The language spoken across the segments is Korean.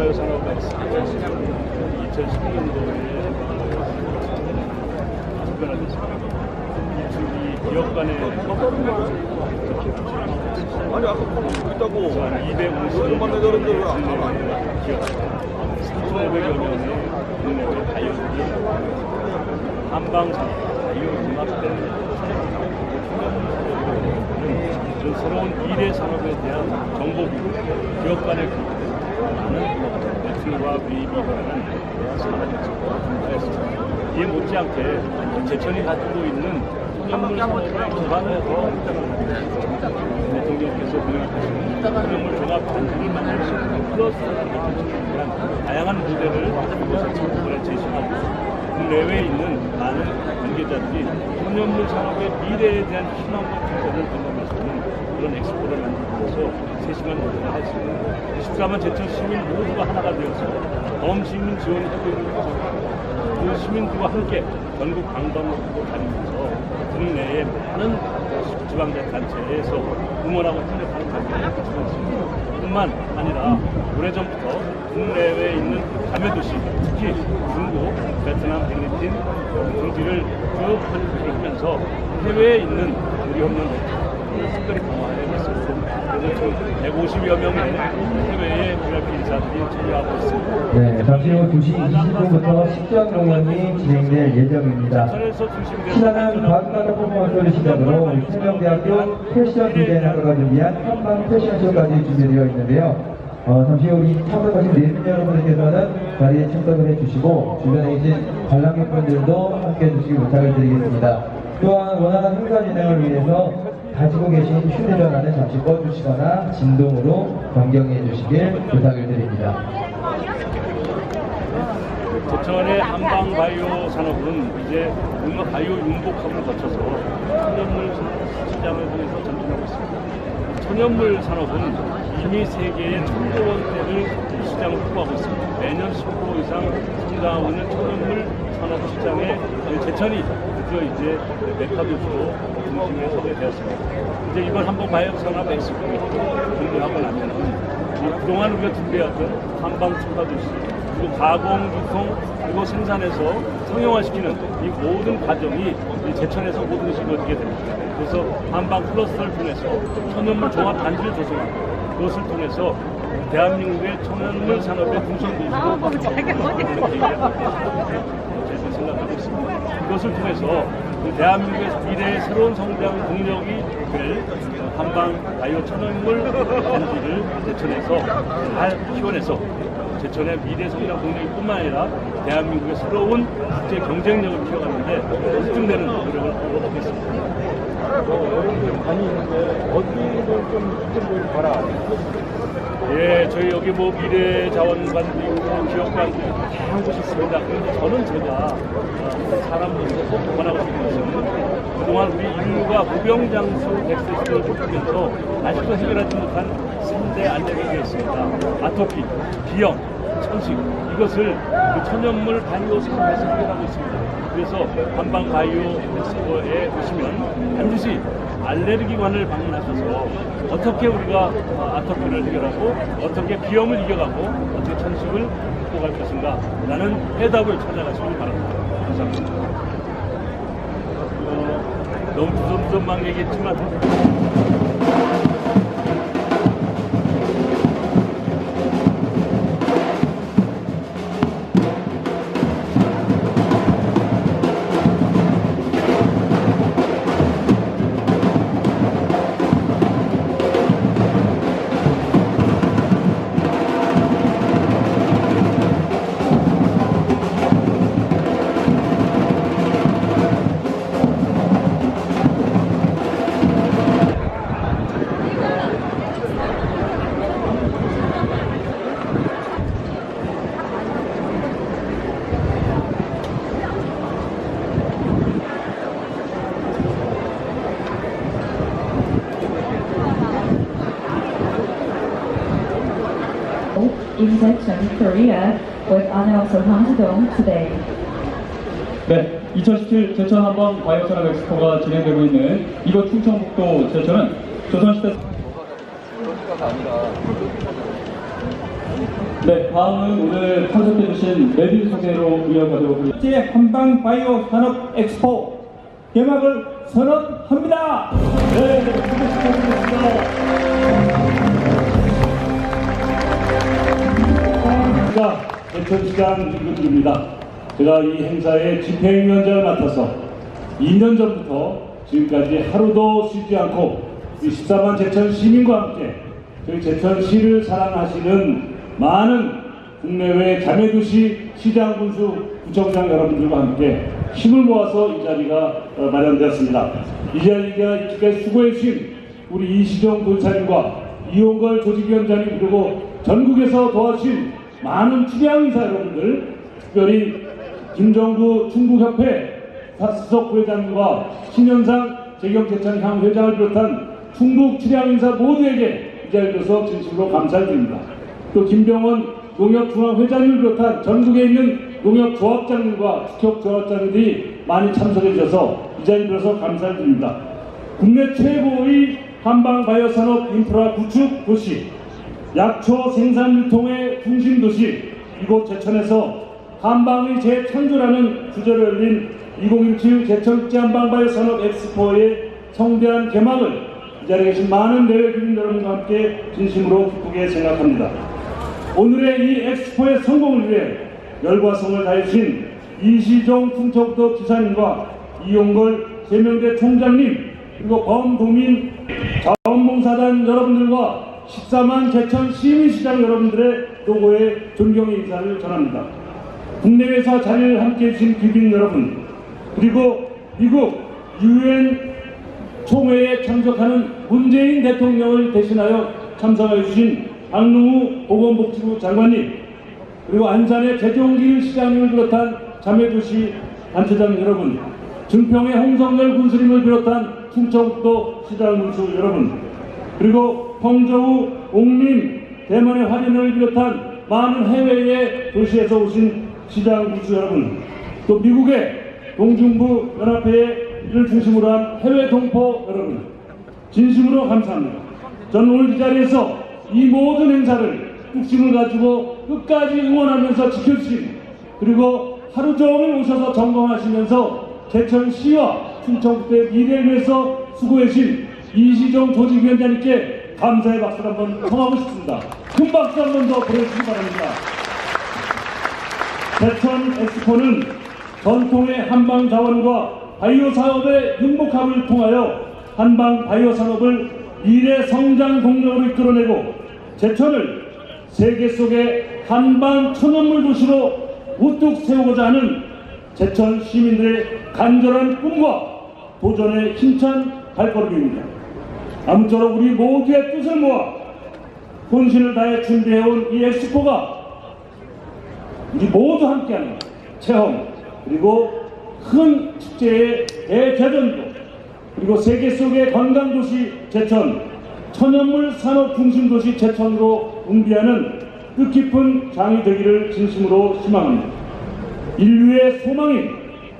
산업가 있습니다. 2016년도에 특별하게 이 기업 간의 아니 아까 보고 있다고 250여 만나 저런데 왜안 국내 나와? 기업 3,500여 명의 국내 바이오 기업 한방산업 바이오융합된 그 새로운 미래 산업에 대한 정보 기업 간의 교육, 가능한 산업을 준비했습니다. 이에 못지않게 제천이 가지고 있는 소년물 산업을 기반으로 대통령께서 도입하신 소년물 종합 단지를 만들 수 있는 플러스를 위한 다양한 모델을 이곳에 정부에 제시하고 국내외에 있는 많은 관계자들이 소년물 산업의 미래에 대한 희망과 기대를 경험할 수 있는 그런 엑스포를 만들면서 3시간 노래를 했습니다. 14만 제천 시민 모두가 하나가 되어서 범 시민 지원이 되고 있는 거죠. 그 시민들과 함께 전국 관광으로 다니면서 국내의 많은 지방자치단체에서 응원하고 협력하는 관계를 가지고 있습니다. 뿐만 아니라 오래전부터 국내외에 있는 가매도시, 특히 중국, 베트남, 필리핀 등지를 쭉 활주를 하면서 해외에 있는 우리 협력 을 특별히 강화해 왔습니다. 그래서 지금 150여 명의 해외의 VIP 인사들이 참여하고 있습니다. 네, 잠시 후 2시 20분부터 식전 공연이 진행될 예정입니다. 신안은 과학가다 퍼포먼스를 시작으로 우리 생명대학교 패션 디자인학과가 준비한 한방 패션쇼까지 준비되어 있는데요. 어, 잠시 후 우리 참석하신 내빈 여러분들께서는 자리에 참석을 해주시고 주변에 계신 관람객분들도 함께 해주시기 부탁을 드리겠습니다. 또한 원활한 행사 진행을 위해서 가지고 계신 휴대전화는 잠시 꺼주시거나 진동으로 변경해 주시길 부탁을 드립니다. 제천의 한방 바이오 산업은 이제 뭔가 바이오 융복합을 거쳐서 천연물 시장을 통해서 전진하고 있습니다. 천연물 산업은 이미 세계의 천조 원대를 시장을 확보하고 있습니다. 매년 10% 이상 성장하고 있는 천연물 산업 시장에 제천이 드디어 이제 메카도시로 중심에 서게 되었습니다. 이제 이번 한방 바이오 산업 엑스포를 준비하고 나면은 이 그동안 우리가 준비해왔던 한방 추가도시 그리고 가공, 유통, 그리고 생산해서 상용화시키는 이 모든 과정이 이 제천에서 모든 것이 이루어지게 됩니다. 그래서 한방 클러스터를 통해서 천연물 종합 단지를 조성하고 그것을 통해서 대한민국의 천연물 산업의 중심도시로 저희가 생각하고 있습니다. 이것을 통해서 그 대한민국의 미래의 새로운 성장 동력이 될 한방 바이오 천연물 단지를 제천에서 잘 키워내서 제천의 미래 성장 동력뿐만 아니라 대한민국의 새로운 국제 경쟁력을 키워가는데 집중되는 노력을 하도록 하겠습니다. 예, 저희 여기 뭐 미래 자원관도 있고 기업관도 있고 다양한 곳이 있습니다. 그런데 저는 제가 어, 사람들도 꼭 권하고 싶은 그동안 우리 인류가 무병장수 100세 시대를 겪으면서 아직도 해결하지 못한 3대 알레르기가 있습니다. 아토피, 비염, 천식 이것을 그 천연물 바이오 산업에서 해결하고 있습니다. 그래서 한방 바이오 엑스포에 오시면 반드시 알레르기관을 방문하셔서 어떻게 우리가 어, 아토피를 해결하고 어떻게 비염을 이겨가고 어떻게 천식을 극복할 것인가 라는 해답을 찾아가시길 바랍니다. 감사합니다. 어, 너무 주섬주섬만 얘기했지만 in Zechen, Korea, with Anil Sohamjidong today. 네, 2017 제천 한번 바이오 산업 엑스포가 진행되고 있는 이곳 충청북도 제천은 조선시대 네, 다음은 오늘 참석해 주신 메디 소개로 이어가도록 하겠습니다. 제 한방 바이오 산업 엑스포 개막을 선언합니다. 네, 수고 축하드 리겠습니다. 자, 대천시장 이근주입니다. 제가 이 행사의 집행위원장을 맡아서 2년 전부터 지금까지 하루도 쉬지 않고 이 14만 제천 시민과 함께 저희 제천시를 사랑하시는 많은 국내외 자매도시 시장 군수 구청장 여러분들과 함께 힘을 모아서 이 자리가 어, 마련되었습니다. 이 자리가 이렇게 수고해 주신 우리 이시정 도사님과 이용걸 조직위원장님 그리고 전국에서 도와주신 많은 출향인사 여러분들 특별히 김정구 충북협회 수석 부회장과 신현상 재경제천 향 회장을 비롯한 충북 출향인사 모두에게 이 자리에 서 진심으로 감사드립니다. 또 김병원 농협중앙회장님을 비롯한 전국에 있는 농협조합장님과 축협조합장님들이 많이 참석해 주셔서 이 자리에 들어서 감사드립니다. 국내 최고의 한방 바이오산업 인프라 구축 도시, 약초 생산 유통의 중심 도시, 이곳 제천에서 한방의 재창조라는 주제로 열린 2017 제천 국제 한방 바이오 산업 엑스포의 성대한 개막을 이 자리에 계신 많은 내외 주민 여러분과 함께 진심으로 기쁘게 생각합니다. 오늘의 이 엑스포의 성공을 위해 열과 성을 다해주신 이시종 충청도 지사님과 이용걸 세명대 총장님 그리고 범도민 자원봉사단 여러분들과 14만 제천 시민시장 여러분들의 노고에 존경의 인사를 전합니다. 국내외에서 자리를 함께해 주신 귀빈 여러분 그리고 미국 유엔 총회에 참석하는 문재인 대통령을 대신하여 참석해 주신 박능우 보건복지부 장관님 그리고 안산의 재종길 시장님을 비롯한 자매도시 단체장 여러분 증평의 홍성열 군수님을 비롯한 충청북도 시장 군수 여러분 그리고 평저우 옥림 대만의 화련을 비롯한 많은 해외의 도시에서 오신 시장 군수 여러분 또 미국의 동중부 연합회를 중심으로 한 해외 동포 여러분 진심으로 감사합니다. 저는 오늘 이 자리에서 이 모든 행사를 뚝심을 가지고 끝까지 응원하면서 지켜주신 그리고 하루 종일 오셔서 점검하시면서 제천시와 충청북도의 미래를 위해서 수고해주신 이시정 조직위원장님께 감사의 박수를 한번 청하고 싶습니다. 큰 박수 한 번 더 보내주시기 바랍니다. 제천 엑스포는 전통의 한방 자원과 바이오 사업의 융복함을 통하여 한방 바이오 산업을 미래 성장 동력으로 이끌어내고 제천을 세계 속의 한방 천연물 도시로 우뚝 세우고자 하는 제천 시민들의 간절한 꿈과 도전의 힘찬 발걸음입니다. 아무쪼록 우리 모두의 뜻을 모아 혼신을 다해 준비해온 이 엑스포가 우리 모두 함께하는 체험 그리고 큰 축제의 대대전도 그리고 세계 속의 관광도시 제천 천연물 산업 중심 도시 제천으로 응비하는 뜻깊은 장이 되기를 진심으로 희망합니다. 인류의 소망인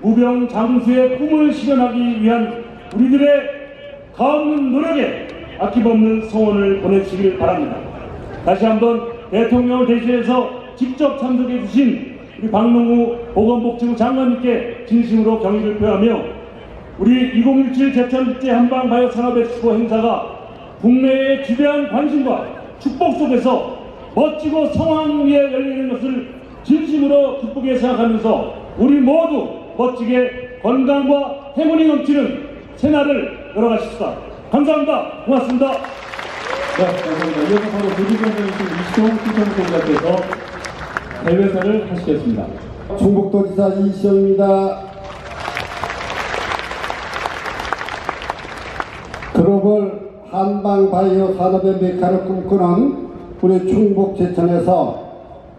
무병장수의 꿈을 실현하기 위한 우리들의 가없는 노력에 아낌없는 성원을 보내주시길 바랍니다. 다시 한번 대통령을 대신해서 직접 참석해 주신 우리 박농우 보건복지부 장관님께 진심으로 경의를 표하며 우리 2017 제천국제 한방 바이오 산업 엑스포 행사가 국내의 지대한 관심과 축복 속에서 멋지고 성황 위에 열리는 것을 진심으로 기쁘게 생각하면서 우리 모두 멋지게 건강과 행운이 넘치는 새날을 열어가십시다. 감사합니다. 고맙습니다. 네, 감사합니다. 이어서 바로 조직위원장이신 이시동 충청북도지사께서 대회사를 하시겠습니다. 충북도지사 이시영입니다. 글로벌 한방 바이오 산업의 메카를 꿈꾸는 우리 충북 제천에서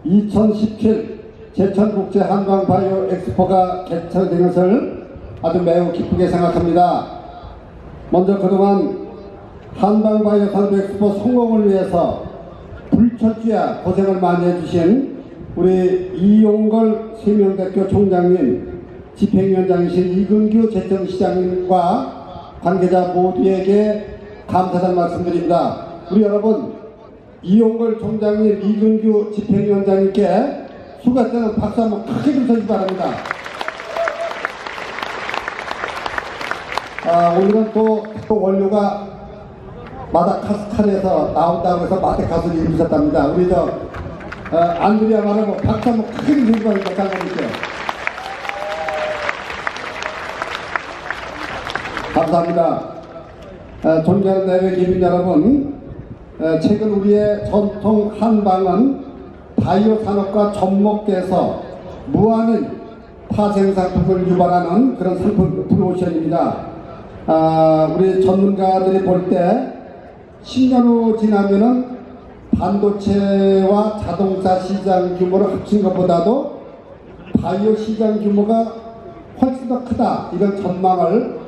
2017 제천국제 한방 바이오 엑스포가 개최된 것을 아주 매우 기쁘게 생각합니다. 먼저 그동안 한방 바이오 산업 엑스포 성공을 위해서 불철주야 고생을 많이 해주신 우리 이용걸 세명대교 총장님, 집행위원장이신 이근규 제천시장님과 관계자 모두에게 감사의 말씀드립니다. 우리 여러분, 이용걸 총장님, 이준규 집행위원장님께 수고했다는 박수 한번 크게 좀 쳐주시기 바랍니다. 아, 오늘은 또, 또 원료가 마다카스카르에서 나온다고 해서 마다카스를 입으셨답니다. 우리 저, 어, 안드리아 말하고 박수 한번 크게 바랍니다. 장관님께. 감사합니다. 어, 존경하는 내외 기민 여러분, 어, 최근 우리의 전통 한방은 바이오 산업과 접목돼서 무한한 파생 상품을 유발하는 그런 상품 프로모션입니다. 아, 우리 전문가들이 볼 때 10년 후 지나면은 반도체와 자동차 시장 규모를 합친 것보다도 바이오 시장 규모가 훨씬 더 크다 이런 전망을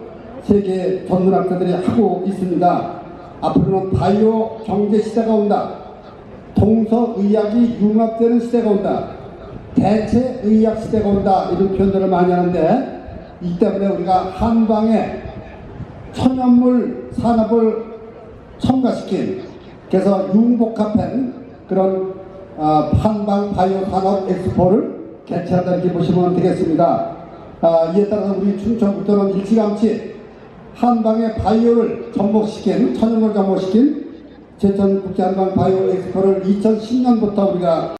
세계 전문학자들이 하고 있습니다. 앞으로는 바이오 경제 시대가 온다. 동서의학이 융합되는 시대가 온다. 대체의학 시대가 온다. 이런 표현들을 많이 하는데 이 때문에 우리가 한방에 천연물 산업을 첨가시킨 그래서 융복합한 그런 아, 한방 바이오 산업 엑스포를 개최한다 이렇게 보시면 되겠습니다. 아, 이에 따라서 우리 충청북도는 일찌감치 한방의 바이오를 접목시킨 천연물 접목시킨 제천 국제한방 바이오 엑스포를 2010년부터 우리가